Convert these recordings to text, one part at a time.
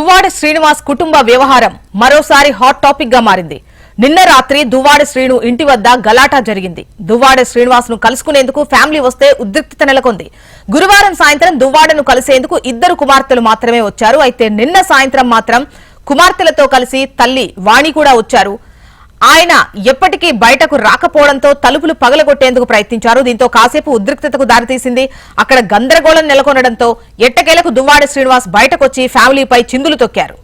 దువ్వాడ శ్రీనివాస్ కుటుంబ వ్యవహారం మరోసారి హాట్ టాపిక్గా మారింది. నిన్న రాత్రి దువ్వాడ శ్రీను ఇంటి వద్ద గలాటా జరిగింది. దువ్వాడ శ్రీనివాస్ను కలుసుకునేందుకు ఫ్యామిలీ వస్తే ఉద్రిక్తత నెలకొంది. గురువారం సాయంత్రం దువ్వాడను కలిసేందుకు ఇద్దరు కుమార్తెలు మాత్రమే వచ్చారు. అయితే నిన్న సాయంత్రం మాత్రం కుమార్తెలతో కలిసి తల్లి వాణి కూడా వచ్చారు. ఆయన ఎప్పటికీ బయటకు రాకపోవడంతో తలుపులు పగలగొట్టేందుకు ప్రయత్నించారు. దీంతో కాసేపు ఉద్రిక్తతకు దారితీసింది. అక్కడ గందరగోళం నెలకొనడంతో ఎట్టకేలకు దువ్వాడ శ్రీనివాస్ బయటకొచ్చి ఫ్యామిలీపై చిందులు తొక్కారు.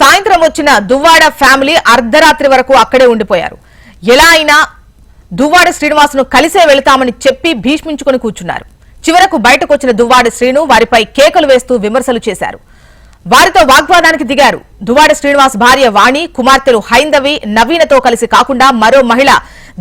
సాయంత్రం వచ్చిన దువ్వాడ ఫ్యామిలీ అర్ధరాత్రి వరకు అక్కడే ఉండిపోయారు. ఎలా అయినా దువ్వాడ శ్రీనివాసును కలిసే వెళతామని చెప్పి భీష్మించుకుని కూర్చున్నారు. చివరకు బయటకు వచ్చిన దువ్వాడ శ్రీను వారిపై కేకలు వేస్తూ విమర్శలు చేశారు. వారితో వాగ్వాదానికి దిగారు. దువాడ శ్రీనివాస్ భార్య వాణి కుమార్తెలు హైందవి నవీనతో కలిసి కాకుండా మరో మహిళ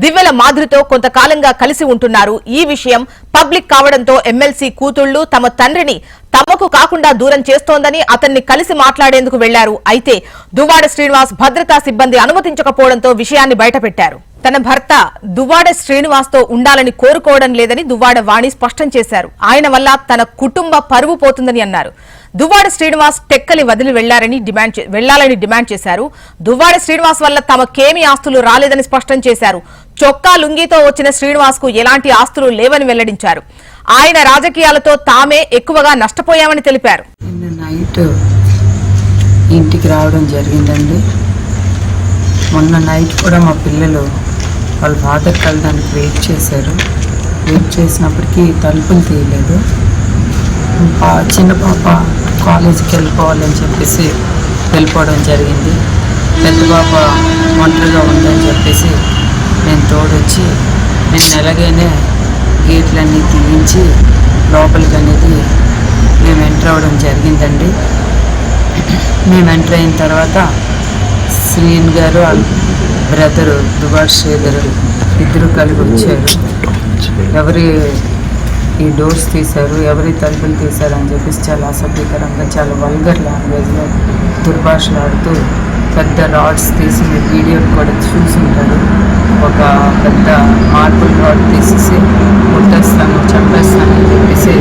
దివ్యల మాధురితో కొంతకాలంగా కలిసి ఉంటున్నారు. ఈ విషయం పబ్లిక్ కావడంతో ఎమ్మెల్సీ కూతుళ్ళు తమ తండ్రిని తమకు కాకుండా దూరం చేస్తోందని అతన్ని కలిసి మాట్లాడేందుకు వెళ్ళారు. అయితే దువాడ శ్రీనివాస్ భద్రతా సిబ్బంది అనుమతించకపోవడంతో విషయాన్ని బయటపెట్టారు. తన భర్త దువ్వాడ శ్రీనివాస్తో ఉండాలని కోరుకోవడం లేదని దువ్వాడ వాణి స్పష్టం చేశారు. ఆయన వల్ల తన కుటుంబ పరువు పోతుందని అన్నారు. దువ్వాడ శ్రీనివాస్ టెక్కలి వదిలి వెళ్ళారని డిమాండ్ వెళ్ళాలని డిమాండ్ చేశారు. దువ్వాడ శ్రీనివాస్ వల్ల తమకేమీ ఆస్తులు రాలేదని స్పష్టం చేశారు. చొక్కా లుంగితో వచ్చిన శ్రీనివాస్కు ఎలాంటి ఆస్తులు లేవని వెల్లడించారు. ఆయన రాజకీయాలతో తామే ఎక్కువగా నష్టపోయామని తెలిపారు. ఇంటికి రావడం జరిగిందండి. మొన్న నైట్ కూడా మా పిల్లలు వాళ్ళ ఫాదర్ కలడానికి వెయిట్ చేశారు. వెయిట్ చేసినప్పటికీ తలుపులు తీయలేదు. పా చిన్న పాప కాలేజీకి వెళ్ళిపోవాలని చెప్పేసి వెళ్ళిపోవడం జరిగింది. పెద్ద పాప ఒంటరిగా ఉందని చెప్పేసి నేను తోడొచ్చి నేను ఎలాగైనా గేట్లన్నీ తీయించి లోపలికి అనేది మేము ఎంటర్ అవ్వడం జరిగిందండి. మేము ఎంటర్ అయిన తర్వాత శ్రీన్ గారు బ్రదరు దుబాట్ శ్రీధర్ ఇద్దరు కలిగి వచ్చారు. ఎవరి ఈ డోర్స్ తీశారు ఎవరి తలుపులు తీశారు అని చెప్పేసి చాలా అసభ్యకరంగా చాలా వల్గర్ లాంగ్వేజ్లో దుర్భాషలు ఆడుతూ పెద్ద రాడ్స్ తీసి మీరు వీడియో కూడా చూసుంటారు. ఒక పెద్ద మార్బుల్ రాడ్ తీసేసి ముట్టేస్తాను చంపేస్తాను అని చెప్పేసి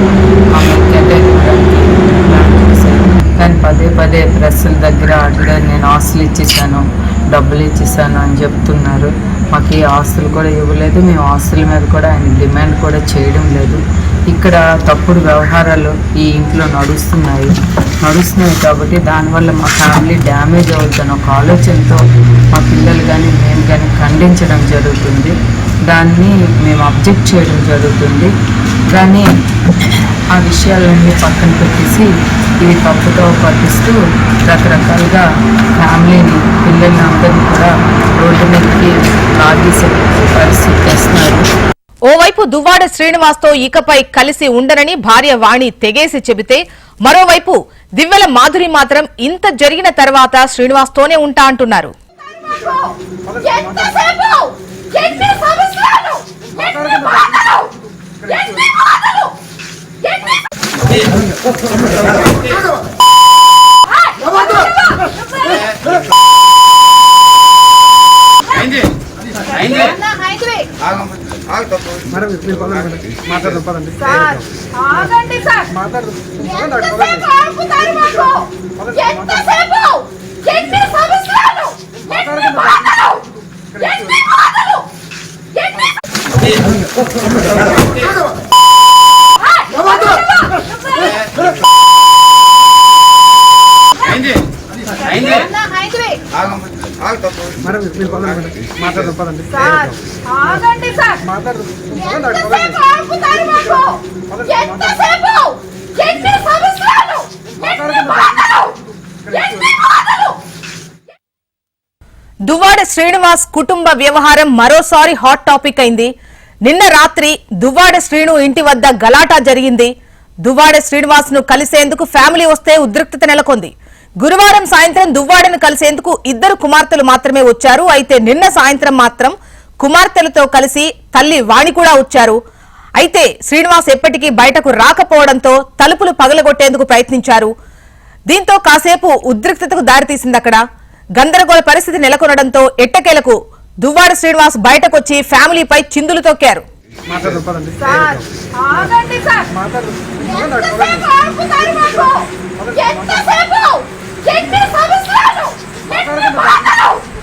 మమ్మల్ని అటాక్ ఇవ్వడానికి ప్లాన్ చేశారు కానీ పదే పదే ప్రెస్ల దగ్గర అట్లా నేను ఆశలు ఇచ్చేసాను. డబ్బులు ఇచ్చేసాను అని చెప్తున్నారు. మాకు ఈ ఆస్తులు కూడా ఇవ్వలేదు. మేము ఆస్తుల మీద కూడా ఆయన డిమాండ్ కూడా చేయడం లేదు. ఇక్కడ తప్పుడు వ్యవహారాలు ఈ ఇంట్లో నడుస్తున్నాయి. నడుస్తున్నాయి కాబట్టి దానివల్ల మా ఫ్యామిలీ డ్యామేజ్ అవుతుంది ఒక ఆలోచనతో మా పిల్లలు కానీ మేము కానీ ఖండించడం జరుగుతుంది. దాన్ని మేము అబ్జెక్ట్ చేయడం జరుగుతుంది. కానీ ఆ విషయాలన్నీ పక్కన పెట్టేసి ఇవి తప్పుతో పట్టిస్తూ రకరకాలుగా ఫ్యామిలీని పిల్లల్ని అందరినీ కూడా రోడ్డు మీదకి లాగేసే పరిస్థితి తెస్తున్నారు. ఓవైపు దువ్వాడ శ్రీనివాస్తో ఇకపై కలిసి ఉండనని భార్య వాణి తెగేసి చెబితే మరోవైపు దివ్యల మాధురి మాత్రం ఇంత జరిగిన తర్వాత శ్రీనివాస్తోనే ఉంటా అంటున్నారు. మేడం మీరు పదండి మేడం మాట్లాడదాం పదండి. సార్. దువ్వాడ శ్రీనివాస్ కుటుంబ వ్యవహారం మరోసారి హాట్ టాపిక్ అయింది. నిన్న రాత్రి దువ్వాడ శ్రీను ఇంటి వద్ద గలాటా జరిగింది. దువ్వాడ శ్రీనివాస్ను కలిసేందుకు ఫ్యామిలీ వస్తే ఉద్రిక్తత నెలకొంది. గురువారం సాయంత్రం దువ్వాడను కలిసేందుకు ఇద్దరు కుమార్తెలు మాత్రమే వచ్చారు. అయితే నిన్న సాయంత్రం మాత్రం కుమార్తెలతో కలిసి తల్లి వాణి కూడా వచ్చారు. అయితే శ్రీనివాస్ ఎప్పటికీ బయటకు రాకపోవడంతో తలుపులు పగలగొట్టేందుకు ప్రయత్నించారు. దీంతో కాసేపు ఉద్రిక్తతకు దారితీసింది అక్కడ. గందరగోళ పరిస్థితి నెలకొనడంతో ఎట్టకేలకు దువ్వాడ శ్రీనివాస్ బయటకొచ్చి ఫ్యామిలీపై చిందులు తొక్కారు. Çekme sabırsızlanın. Çekme bağlanın.